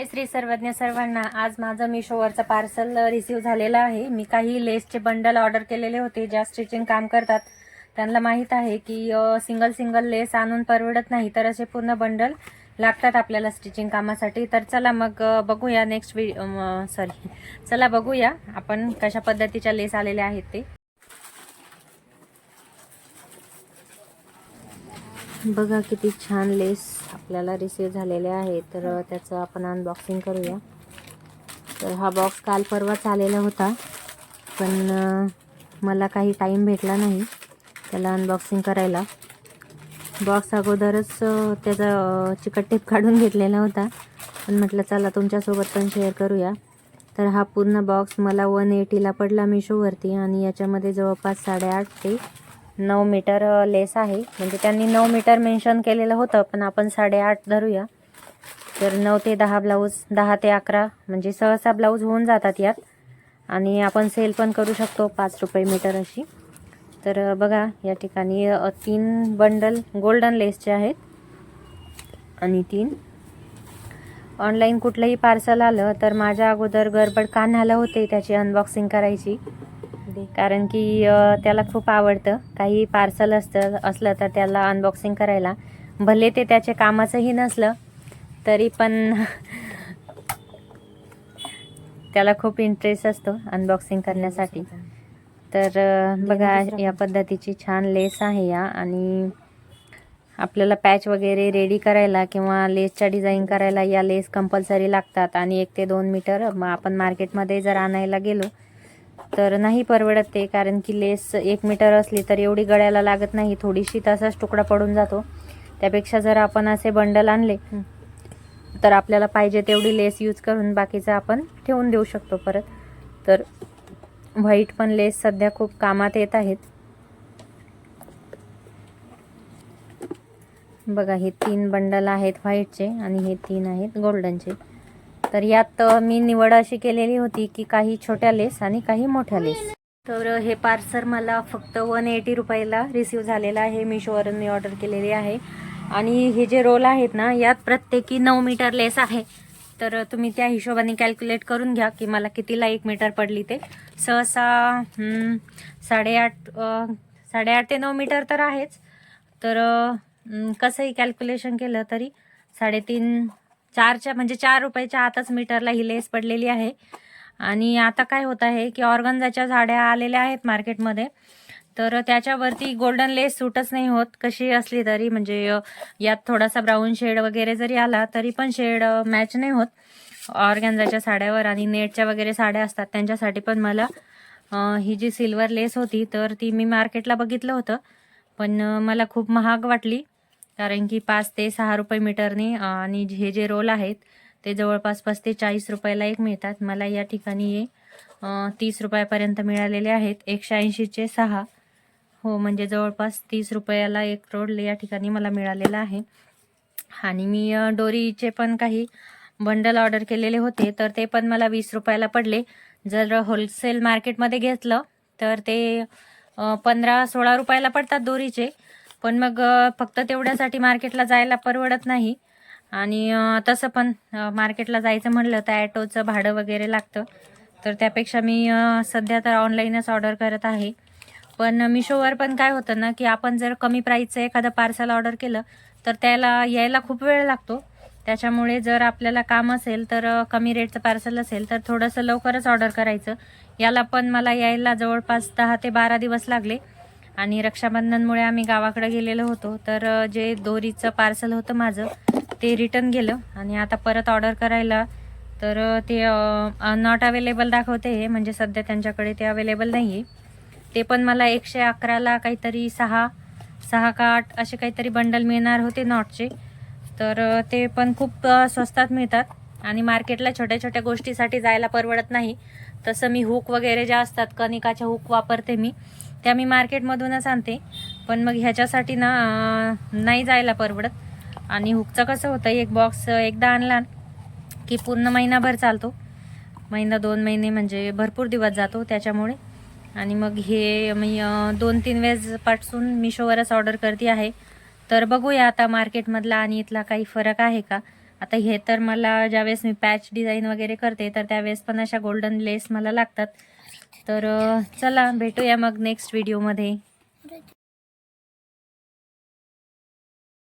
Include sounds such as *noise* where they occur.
श्री सर्वज्ञ सर्वांना आज माझं मिशोवरचं पार्सल रिसीव झालेलं आहे. मी काही लेसचे बंडल ऑर्डर केलेले होते ज्या स्टिचिंग काम करतात. त्यांना माहीत आहे की सिंगल सिंगल लेस आणून परवडत नाही तर असे पूर्ण बंडल लागतात आपल्याला स्टिचिंग कामासाठी. तर चला मग बघूया नेक्स्ट सॉरी चला बघूया आपण कशा पद्धतीच्या लेस आलेल्या आहेत ते. बघा किती छान लेस आपल्याला रिसीव झालेले आहे. तर त्याचं आपण अनबॉक्सिंग करूया. तर हा बॉक्स काल परवाच आलेला होता. पण मला काही टाईम भेटला नाही त्याला अनबॉक्सिंग करायला. बॉक्स अगोदरच त्याचा चिकट टेप काढून घेतलेला होता. पण म्हटलं चला तुमच्यासोबत पण शेअर करूया. तर हा पूर्ण बॉक्स मला वन एटीला पडला मिशोवरती आणि याच्यामध्ये जवळपास साडेआठ ते नऊ मीटर लेस आहे. म्हणजे त्यांनी नऊ मीटर मेन्शन केलेलं होतं पण आपण साडेआठ धरूया. तर नऊ ते दहा ब्लाऊज दहा ते अकरा म्हणजे सहसा ब्लाऊज होऊन जातात यात. आणि आपण सेल पण करू शकतो पाच रुपये मीटर अशी. तर बघा या ठिकाणी तीन बंडल गोल्डन लेसचे आहेत. आणि तीन. ऑनलाईन कुठलंही पार्सल आलं तर माझ्या अगोदर गडबड कान्हाला होते त्याची अनबॉक्सिंग करायची. कारण की त्याला खूप आवडतं. काही पार्सल असतं असलं तर त्याला अनबॉक्सिंग करायला. भले ते त्याचे कामाचंही नसलं तरी पण *laughs* त्याला खूप इंटरेस्ट असतो अनबॉक्सिंग करण्यासाठी. तर बघा या पद्धतीची छान लेस आहे या. आणि आपल्याला पॅच वगैरे रेडी करायला किंवा लेसच्या डिझाईन करायला या लेस कंपल्सरी लागतात. आणि एक ते दोन मीटर आपण मार्केटमध्ये जर आणायला गेलो तर नाही परवडत ते कारण की लेस एक मीटर असली तर एवढी गळ्याला लागत नाही थोडीशी तसाच तुकडा पडून जातो. त्यापेक्षा जर आपण असे बंडल आणले तर आपल्याला पाहिजे तेवढी लेस यूज करून बाकीचं आपण ठेवून देऊ शकतो परत. तर व्हाईट पण लेस सध्या खूप कामात येत आहेत. बघा हे तीन बंडल आहेत व्हाईटचे आणि हे तीन आहेत गोल्डनचे. तर यात मी निवड अशी केलेली होती की काही छोट्या लेस आणि काही मोठ्या लेस. तर हे पार्सल मला फक्त वन एटी रुपयाला रिसीव झालेलं आहे. मिशोवरून मी ऑर्डर केलेली आहे. आणि हे जे रोल आहेत ना यात प्रत्येकी नऊ मीटर लेस आहे. तर तुम्ही त्या हिशोबाने कॅल्क्युलेट करून घ्या की मला कितीला एक मीटर पडली ते. सहसा साडेआठ साडेआठ ते नऊ मीटर तर आहेच. तर कसंही कॅल्क्युलेशन केलं तरी साडेतीन चारच्या म्हणजे चार रुपयाच्या आतच मीटरला ही लेस पडलेली आहे. आणि आता काय होत आहे की ऑर्गन्झाच्या झाड्या आलेल्या आहेत मार्केटमध्ये. तर त्याच्यावरती गोल्डन लेस सूटच नाही होत. कशी असली तरी म्हणजे यात थोडासा ब्राऊन शेड वगैरे जरी आला तरी पण शेड मॅच नाही होत. ऑर्गॅन्झाच्या साड्यावर आणि नेटच्या वगैरे साड्या असतात त्यांच्यासाठी पण मला ही जी सिल्वर लेस होती तर ती मी मार्केटला बघितलं होतं. पण मला खूप महाग वाटली. कारण की पाच ते सहा रुपये मीटरने आणि हे जे रोल आहेत ते जवळपास पाच ते चाळीस रुपयाला एक मिळतात. मला या ठिकाणी हे तीस रुपयापर्यंत मिळालेले आहेत. एकशे ऐंशीचे सहा. हो म्हणजे जवळपास तीस रुपयाला एक रोल या ठिकाणी मला मिळालेला आहे. आणि मी डोरीचे पण काही बंडल ऑर्डर केलेले होते तर ते पण मला वीस रुपयाला पडले. जर होलसेल मार्केटमध्ये घेतलं तर ते पंधरा सोळा रुपयाला पडतात दोरीचे पण मग फक्त तेवढ्यासाठी मार्केटला जायला परवडत नाही. आणि तसं पण मार्केटला जायचं म्हणलं तर ॲटोचं भाडं वगैरे लागतं. तर त्यापेक्षा मी सध्या तर ऑनलाईनच ऑर्डर करत आहे. पण मिशोवर पण काय होतं ना की आपण जर कमी प्राईसचं एखादं पार्सल ऑर्डर केलं तर त्याला यायला खूप वेळ लागतो. त्याच्यामुळे जर आपल्याला काम असेल तर कमी रेटचं पार्सल असेल तर थोडंसं लवकरच ऑर्डर करायचं. याला पण मला यायला जवळपास दहा ते बारा दिवस लागले. आणि रक्षाबंधनमुळे आम्ही गावाकडे गेलेलो होतो. तर जे दोरीचं पार्सल होतं माझं ते रिटर्न गेलं आणि आता परत ऑर्डर करायला. तर ते नॉट अवेलेबल दाखवते हे म्हणजे सध्या त्यांच्याकडे ते अवेलेबल नाही आहे ते पण मला एकशे अकराला काहीतरी सहा सहा का आठ असे काहीतरी बंडल मिळणार होते नॉटचे तर ते पण खूप स्वस्तात मिळतात आणि मार्केटला छोट्या छोट्या गोष्टीसाठी जायला परवडत नाही. तसं मी हुक वगैरे ज्या असतात कनिकाच्या हुक वापरते मी. त्या मी मार्केटमधूनच आणते. पण मग ह्याच्यासाठी ना नाही जायला परवडत. आणि हुकचं कसं होतं एक बॉक्स एकदा आणला की पूर्ण महिनाभर चालतो. महिना दोन महिने म्हणजे भरपूर दिवस जातो त्याच्यामुळे. आणि मग हे मी दोन तीन वेळेस पाठसून मिशोवरच ऑर्डर करते आहे. तर बघूया आता मार्केटमधला आणि इथला काही फरक आहे का? आता हे तर मला ज्यावेळेस मी पॅच डिझाईन वगैरे करते तर त्यावेळेस पण अशा गोल्डन लेस मला लागतात. तर चला भेटूया मग नेक्स्ट व्हिडिओमध्ये